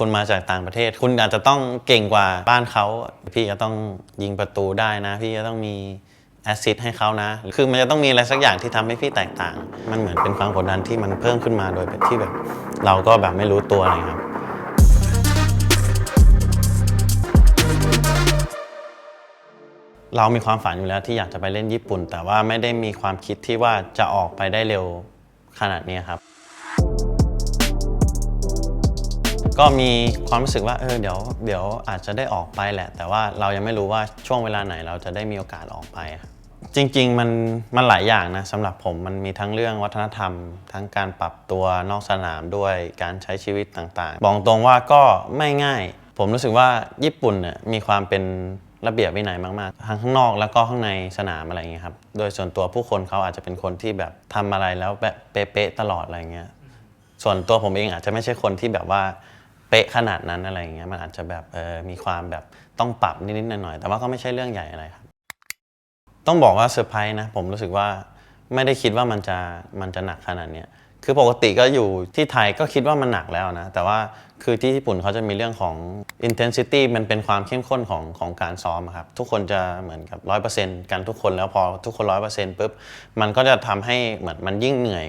คุณมาจากต่างประเทศ คุณอาจจะต้องเก่งกว่าบ้านเขา พี่จะต้องยิงประตูได้นะ พี่จะต้องมีแอสซิสให้เขานะ คือมันจะต้องมีอะไรสักอย่างที่ทำให้พี่แตกต่าง มันเหมือนเป็นความกดดันที่มันเพิ่มขึ้นมาโดยที่แบบ เราก็แบบไม่รู้ตัวอะไรครับเรามีความฝันอยู่แล้วที่อยากจะไปเล่นญี่ปุ่น แต่ว่าไม่ได้มีความคิดที่ว่าจะออกไปได้เร็วขนาดนี้ครับ ก็มีความรู้สึกว่าเออเดี๋ยวเดี๋ยวอาจจะได้ออกไปแหละ แต่ว่าเรายังไม่รู้ว่าช่วงเวลาไหนเราจะได้มีโอกาสออกไปครับจริงๆ มันมันหลายอย่างนะสำหรับผมมันมีทั้งเรื่องวัฒนธรรม ทั้งการปรับตัวนอกสนามด้วยการใช้ชีวิตต่างๆ บอกตรงว่าก็ไม่ง่าย ผมรู้สึกว่าญี่ปุ่นเนี่ยมีความเป็นระเบียบวินัยมากๆ ทั้งข้างนอกแล้วก็ข้างในสนามอะไรอย่างเงี้ยครับ โดยส่วนตัวผู้คนเขาอาจจะเป็นคนที่แบบทำอะไรแล้วแบบเป๊ะๆตลอดอะไรเงี้ย ส่วนตัวผมเองอาจจะไม่ใช่คนที่แบบว่า เป๊ะขนาดนั้นอะไรอย่างเงี้ยมันอาจจะแบบเออมีความแบบต้องปรับนิดๆหน่อยๆแต่ว่าก็ไม่ใช่เรื่องใหญ่อะไรครับ ต้องบอกว่าเซอร์ไพรส์นะผมรู้สึกว่าไม่ได้คิดว่ามันจะมันจะหนักขนาดเนี้ยคือปกติก็อยู่ที่ไทยก็คิดว่ามันหนักแล้วนะ แต่ว่าคือที่ญี่ปุ่นเขาจะมีเรื่องของ intensity มันเป็นความเข้มข้นของของการซ้อมครับ ทุกคนจะเหมือนกับ 100%กันทุกคนแล้วพอทุกคน 100%ปุ๊บ มันก็จะทำให้เหมือนมันยิ่งเหนื่อย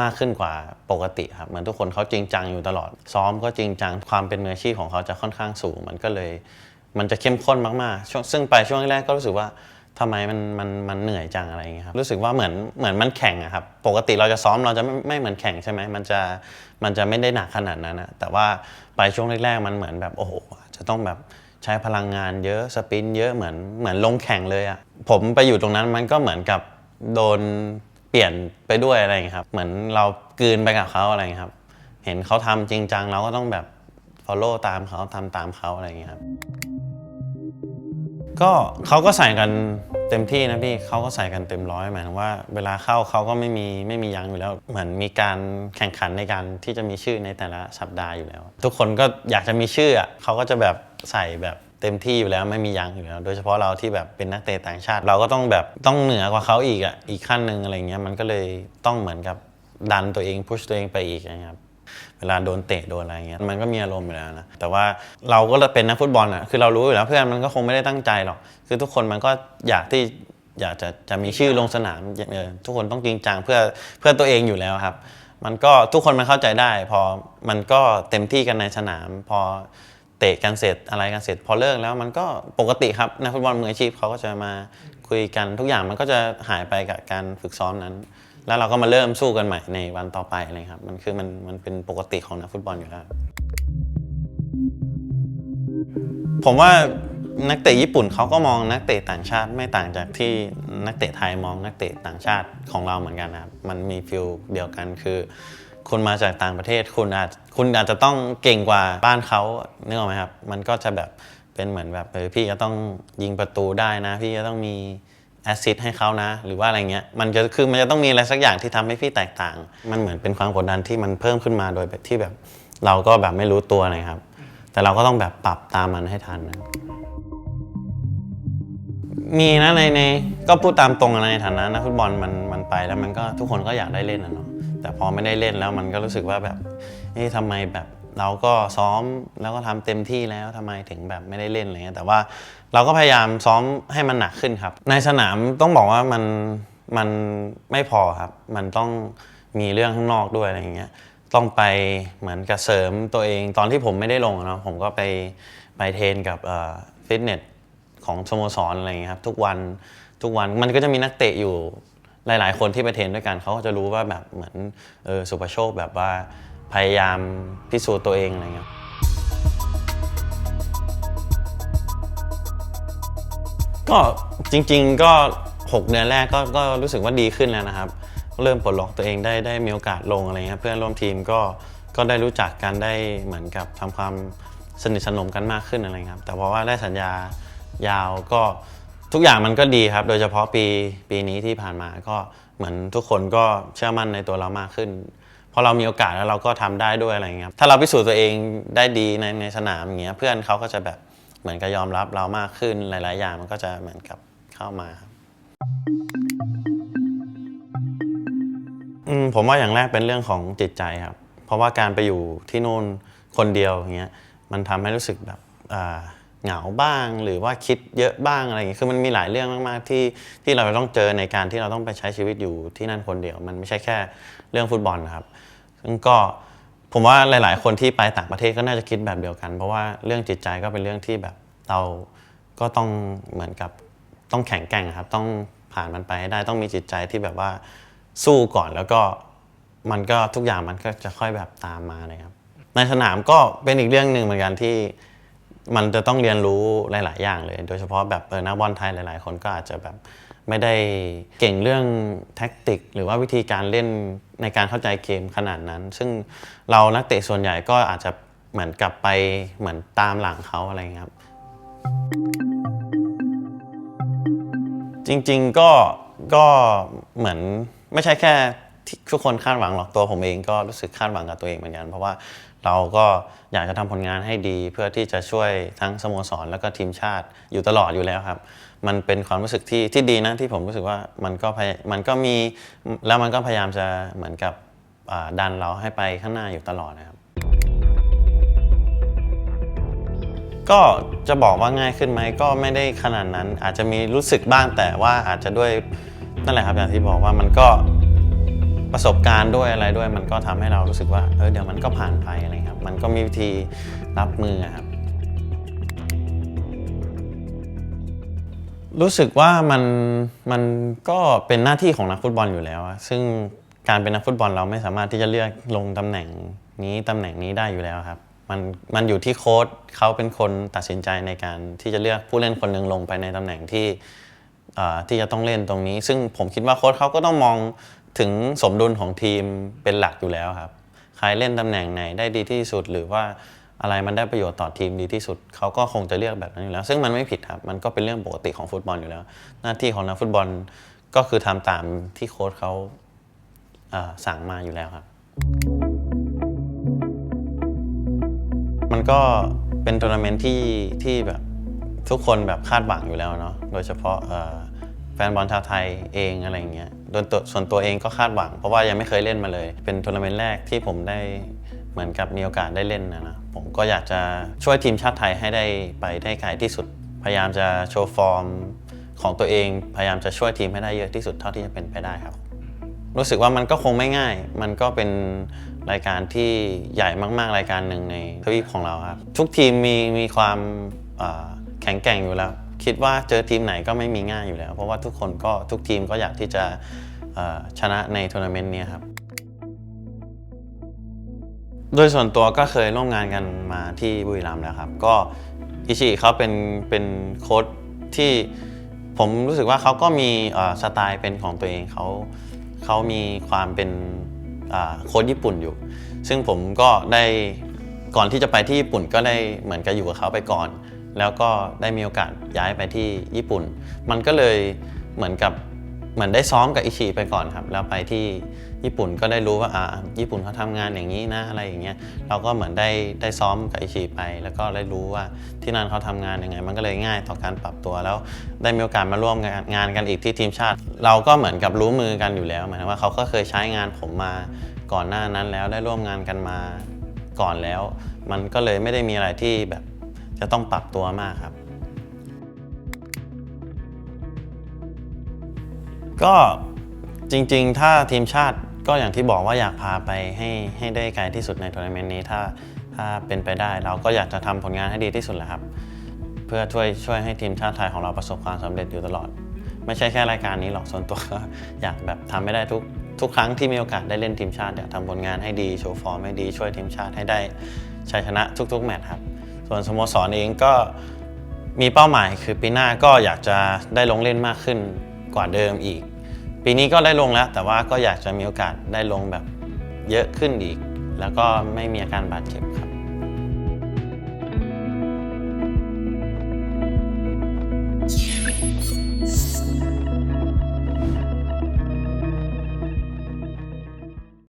มากขึ้นกว่าปกติครับเหมือนทุกคนเขาจริงจังอยู่ตลอด ซ้อมก็จริงจังความเป็นมืออาชีพของเขาจะค่อนข้างสูง มันก็เลย มันจะเข้มข้นมากๆช่วงซึ่งไปช่วงแรกก็รู้สึกว่าทำไมมันมันมันเหนื่อยจังอะไรอย่างเงี้ยครับรู้สึกว่าเหมือนเหมือนมันแข่งอะครับปกติเราจะซ้อมเราจะไม่ไม่เหมือนแข่งใช่ไหมมันจะมันจะไม่ได้หนักขนาดนั้นนะแต่ว่าไปช่วงแรกๆมันเหมือนแบบโอ้โหจะต้องแบบใช้พลังงานเยอะสปินเยอะเหมือนเหมือนลงแข่งเลยอะผมไปอยู่ตรงนั้นมันก็เหมือนกับโดน เปลี่ยนไปด้วยอะไรเงี้ยครับเหมือนเรากลืนไปกับเขาอะไรเงี้ยครับ เห็นเขาทำจริงจังเราก็ต้องแบบ follow ตามเขาทำตามเขาอะไรเงี้ยครับก็เขาก็ใส่กันเต็มที่นะพี่เขาก็ใส่กันเต็มร้อยหมายถึงว่าเวลาเข้าเขาก็ไม่มีไม่มียั้งอยู่แล้ว เหมือนมีการแข่งขันในการที่จะมีชื่อในแต่ละสัปดาห์อยู่แล้ว ทุกคนก็อยากจะมีชื่ออะเขาก็จะแบบใส่แบบ เต็มที่อยู่แล้วไม่มียังอยู่แล้ว โดยเฉพาะเราที่แบบเป็นนักเตะต่างชาติ เราก็ต้องแบบต้องเหนือกว่าเขาอีกอะอีกขั้นหนึ่งอะไรเงี้ยมันก็เลยต้องเหมือนกับดันตัวเองพุชตัวเองไปอีกนะครับเวลาโดนเตะโดนอะไรเงี้ยมันก็มีอารมณ์อยู่แล้วนะแต่ว่าเราก็เป็นนักฟุตบอลอะคือเรารู้อยู่แล้วเพื่อนมันก็คงไม่ได้ตั้งใจหรอกคือทุกคนมันก็อยากที่อยากจะจะมีชื่อลงสนามทุกคนต้องจริงจังเพื่อเพื่อตัวเองอยู่แล้วครับ มันก็ทุกคนมันเข้าใจได้ พอมันก็เต็มที่กันในสนาม พอ เตะกันเสร็จอะไรกันเสร็จพอเลิกแล้วมันก็ปกติครับนักฟุตบอลมืออาชีพเขาก็จะมาคุยกันทุกอย่างมันก็จะหายไปกับการฝึกซ้อมนั้น แล้วเราก็มาเริ่มสู้กันใหม่ในวันต่อไปอะไรครับมันคือมันมันเป็นปกติของนักฟุตบอลอยู่แล้วผมว่านักเตะญี่ปุ่นเขาก็มองนักเตะต่างชาติไม่ต่างจากที่นักเตะไทยมองนักเตะต่างชาติของเราเหมือนกันนะครับมันมีฟิลเดียวกันคือ คุณมาจากต่างประเทศ คุณอาจคุณอาจจะต้องเก่งกว่าบ้านเขาเนึกออกไหมครับ มันก็จะแบบเป็นเหมือนแบบเออพี่จะต้องยิงประตูได้นะ พี่จะต้องมีแอสซิสให้เขานะ หรือว่าอะไรเงี้ยมันจะคือมันจะต้องมีอะไรสักอย่างที่ทำให้พี่แตกต่าง มันเหมือนเป็นความกดดันที่มันเพิ่มขึ้นมาโดยแบบที่แบบเราก็แบบไม่รู้ตัวนะครับ แต่เราก็ต้องแบบปรับตามมันให้ทันนะมีนะในในก็พูดตามตรงนะในฐานะนักฟุตบอลมันมันไปแล้วมันก็ทุกคนก็อยากได้เล่นนะเนาะ แต่พอไม่ได้เล่นแล้วมันก็รู้สึกว่าแบบเอ๊ะทำไมแบบเราก็ซ้อมแล้วก็ทำเต็มที่แล้วทำไมถึงแบบไม่ได้เล่นอะไรเงี้ยแต่ว่าเราก็พยายามซ้อมให้มันหนักขึ้นครับ ในสนามต้องบอกว่ามันมันไม่พอครับ มันต้องมีเรื่องข้างนอกด้วยอะไรเงี้ยต้องไปเหมือนกับเสริมตัวเองตอนที่ผมไม่ได้ลงเนาะผมก็ไปไปเทรนกับฟิตเนสของสโมสรอะไรเงี้ยครับทุกวันทุกวันมันก็จะมีนักเตะอยู่ หลาย ๆ คนที่ไปเทรนด้วยกันเขาก็จะรู้ว่าแบบเหมือนเออสุปรโชคแบบว่าพยายามพิสูจน์ตัวเองอะไรเงี้ยก็จริง ๆ ก็ 6 เดือนแรกก็ก็รู้สึกว่าดีขึ้นแล้วนะครับ เริ่มปลดล็อกตัวเองได้ได้มีโอกาสลงอะไรเงี้ยเพื่อนร่วมทีมก็ก็ได้รู้จักกันได้เหมือนกับทำความสนิทสนมกันมากขึ้นอะไรครับ แต่เพราะว่าได้สัญญายาวก็ ทุกอย่างมันก็ดีครับ โดยเฉพาะปีปีนี้ที่ผ่านมาก็เหมือนทุกคนก็เชื่อมั่นในตัวเรามากขึ้นพอเรามีโอกาสแล้วเราก็ทำได้ด้วยอะไรเงี้ยครับถ้าเราพิสูจน์ตัวเองได้ดีในในสนามอย่างเงี้ยเพื่อนเขาก็จะแบบเหมือนกับยอมรับเรามากขึ้นหลาย ๆ อย่างมันก็จะเหมือนกับเข้ามาครับผมว่าอย่างแรกเป็นเรื่องของจิตใจครับ เพราะว่าการไปอยู่ที่นู่นคนเดียวอย่างเงี้ยมันทำให้รู้สึกแบบอ่า เหงาบ้าง หรือว่าคิดเยอะบ้างอะไรอย่างเงี้คือมันมีหลายเรื่องมากๆที่ที่เราต้องเจอในการที่เราต้องไปใช้ชีวิตอยู่ที่นั่นคนเดียว มันไม่ใช่แค่เรื่องฟุตบอลครับซึ่งก็ผมว่าหลาย ๆ คนที่ไปต่างประเทศก็น่าจะคิดแบบเดียวกัน เพราะว่าเรื่องจิตใจก็เป็นเรื่องที่แบบเราก็ต้องเหมือนกับต้องแข็งแกร่งครับ ต้องผ่านมันไปให้ได้ต้องมีจิตใจที่แบบว่าสู้ก่อนแล้วก็มันก็ทุกอย่างมันก็จะค่อยแบบตามมาเลยครับในสนามก็เป็นอีกเรื่องหนึ่งเหมือนกันที่ มันจะต้องเรียนรู้หลาย ๆ อย่างเลย โดยเฉพาะแบบเออนักบอลไทยหลาย ๆ คนก็อาจจะแบบไม่ได้เก่งเรื่องแท็กติก หรือว่าวิธีการเล่นในการเข้าใจเกมขนาดนั้น ซึ่งเรานักเตะส่วนใหญ่ก็อาจจะเหมือนกลับไปเหมือนตามหลังเขาอะไรเงี้ยครับ จริง ๆ ก็ก็เหมือนไม่ใช่แค่ทุกคนคาดหวังหรอกตัวผมเองก็รู้สึกคาดหวังกับตัวเองเหมือนกัน เพราะว่า เราก็อยากจะทำผลงานให้ดี เพื่อที่จะช่วยทั้งสโมสร แล้วก็ทีมชาติอยู่ตลอดอยู่แล้วครับ มันเป็นความรู้สึกที่ที่ดีนะที่ผมรู้สึกว่ามันก็มันก็มีแล้วมันก็พยายามจะเหมือนกับดันเราให้ไปข้างหน้าอยู่ตลอดนะครับก็จะบอกว่าง่ายขึ้นไหมก็ไม่ได้ขนาดนั้น อาจจะมีรู้สึกบ้างแต่ว่าอาจจะด้วยนั่นแหละครับอย่างที่บอกว่ามันก็ ประสบการณ์ด้วยอะไรด้วยมันก็ทำให้เรารู้สึกว่าเออเดี๋ยวมันก็ผ่านไปอะไรครับ มันก็มีวิธีรับมือครับ รู้สึกว่ามันมันก็เป็นหน้าที่ของนักฟุตบอลอยู่แล้ว ซึ่งการเป็นนักฟุตบอลเราไม่สามารถที่จะเลือกลงตำแหน่งนี้ตำแหน่งนี้ได้อยู่แล้วครับมันมันอยู่ที่โค้ชเขาเป็นคนตัดสินใจในการที่จะเลือกผู้เล่นคนหนึ่งลงไปในตำแหน่งที่ที่จะต้องเล่นตรงนี้ ซึ่งผมคิดว่าโค้ชเขาก็ต้องมอง ถึงสมดุลของทีมเป็นหลักอยู่แล้วครับ ใครเล่นตำแหน่งไหนได้ดีที่สุดหรือว่าอะไรมันได้ประโยชน์ต่อทีมดีที่สุด เขาก็คงจะเลือกแบบนั้นอยู่แล้ว ซึ่งมันไม่ผิดครับ มันก็เป็นเรื่องปกติของฟุตบอลอยู่แล้ว หน้าที่ของนักฟุตบอลก็คือทำตามที่โค้ชเขาสั่งมาอยู่แล้วครับ มันก็เป็นทัวร์นาเมนต์ที่ที่แบบทุกคนแบบคาดหวังอยู่แล้วเนาะ โดยเฉพาะ แฟนบอลชาวไทยเองอะไรอย่างเงี้ยโดยตัวส่วนตัวเองก็คาดหวัง เพราะว่ายังไม่เคยเล่นมาเลย เป็นทัวร์นาเมนต์แรกที่ผมได้เหมือนกับมีโอกาสได้เล่นนะนะผมก็อยากจะช่วยทีมชาติไทยให้ได้ไปได้ไกลที่สุด พยายามจะโชว์ฟอร์มของตัวเอง พยายามจะช่วยทีมให้ได้เยอะที่สุดเท่าที่จะเป็นไปได้ครับ รู้สึกว่ามันก็คงไม่ง่าย มันก็เป็นรายการที่ใหญ่มากๆ รายการหนึ่งในทวีปของเราครับ ทุกทีมมีมีความแข็งแกร่งอยู่แล้ว คิดว่าเจอทีมไหนก็ไม่มีง่ายอยู่แล้ว เพราะว่าทุกคนก็ทุกทีมก็อยากที่จะชนะในทัวร์นาเมนต์นี้ครับโดยส่วนตัวก็เคยร่วมงานกันมาที่บุรีรัมย์แล้วครับ ก็อิชิเขาเป็นเป็นโค้ชที่ผมรู้สึกว่าเขาก็มีสไตล์เป็นของตัวเองเขาเขามีความเป็นโค้ชญี่ปุ่นอยู่ ซึ่งผมก็ได้ก่อนที่จะไปที่ญี่ปุ่นก็ได้เหมือนกับอยู่กับเขาไปก่อน แล้วก็ได้มีโอกาสย้ายไปที่ญี่ปุ่น มันก็เลยเหมือนกับเหมือนได้ซ้อมกับอิชิไปก่อนครับ แล้วไปที่ญี่ปุ่นก็ได้รู้ว่าอ่าญี่ปุ่นเขาทำงานอย่างนี้นะอะไรอย่างเงี้ยเราก็เหมือนได้ได้ซ้อมกับอิชิไป แล้วก็ได้รู้ว่าที่นั่นเขาทำงานยังไง มันก็เลยง่ายต่อการปรับตัวแล้วได้มีโอกาสมาร่วมงานกันอีกที่ทีมชาติ เราก็เหมือนกับรู้มือกันอยู่แล้วหมายถึงว่าเขาก็เคยใช้งานผมมาก่อนหน้านั้นแล้วได้ร่วมงานกันมาก่อนแล้ว มันก็เลยไม่ได้มีอะไรที่แบบ จะต้องปรับตัวมากครับ ก็จริงๆ ถ้าทีมชาติก็อย่างที่บอกว่าอยากพาไปให้ให้ได้ไกลที่สุดในทัวร์นาเมนต์นี้ถ้าถ้าเป็นไปได้เราก็อยากจะทำผลงานให้ดีที่สุดแหละครับ เพื่อช่วยช่วยให้ทีมชาติไทยของเราประสบความสำเร็จอยู่ตลอด ไม่ใช่แค่รายการนี้หรอกส่วนตัวก็อยากแบบทำไม่ได้ทุกทุกครั้งที่มีโอกาสได้เล่นทีมชาติอยากทำผลงานให้ดีโชว์ฟอร์มให้ดีช่วยทีมชาติให้ได้ชัยชนะทุกๆแมตช์ครับ ส่วนสโมสรเองก็มีเป้าหมายคือปีหน้าก็อยากจะได้ลงเล่นมากขึ้นกว่าเดิมอีก ปีนี้ก็ได้ลงแล้ว แต่ว่าก็อยากจะมีโอกาสได้ลงแบบเยอะขึ้นอีก แล้วก็ไม่มีอาการบาดเจ็บครับ